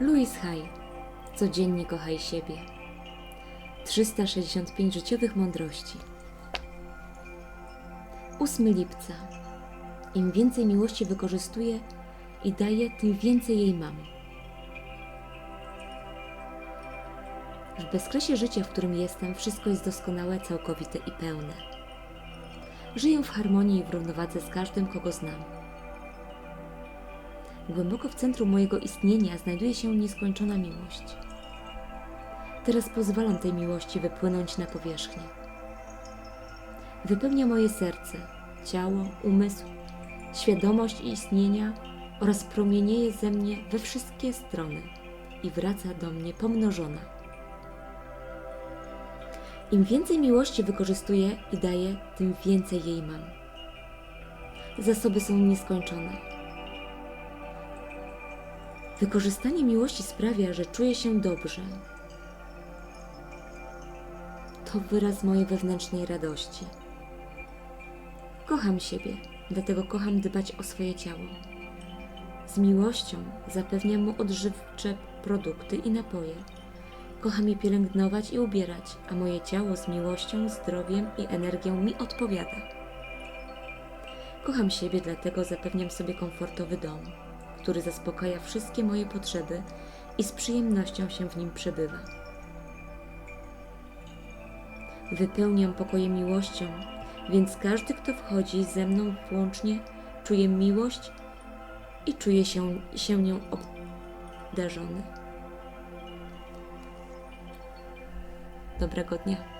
Louis Hay. Codziennie kochaj siebie. 365 życiowych mądrości. 8 lipca. Im więcej miłości wykorzystuję i daję, tym więcej jej mam. W bezkresie życia, w którym jestem, wszystko jest doskonałe, całkowite i pełne. Żyję w harmonii i w równowadze z każdym, kogo znam. Głęboko w centrum mojego istnienia znajduje się nieskończona miłość. Teraz pozwalam tej miłości wypłynąć na powierzchnię. Wypełnia moje serce, ciało, umysł, świadomość istnienia oraz promienieje ze mnie we wszystkie strony i wraca do mnie pomnożona. Im więcej miłości wykorzystuję i daję, tym więcej jej mam. Zasoby są nieskończone. Wykorzystanie miłości sprawia, że czuję się dobrze. To wyraz mojej wewnętrznej radości. Kocham siebie, dlatego kocham dbać o swoje ciało. Z miłością zapewniam mu odżywcze produkty i napoje. Kocham je pielęgnować i ubierać, a moje ciało z miłością, zdrowiem i energią mi odpowiada. Kocham siebie, dlatego zapewniam sobie komfortowy dom, który zaspokaja wszystkie moje potrzeby i z przyjemnością się w nim przebywa. Wypełniam pokoje miłością, więc każdy, kto wchodzi ze mną włącznie, czuje miłość i czuje się, się nią obdarzony. Dobrego dnia.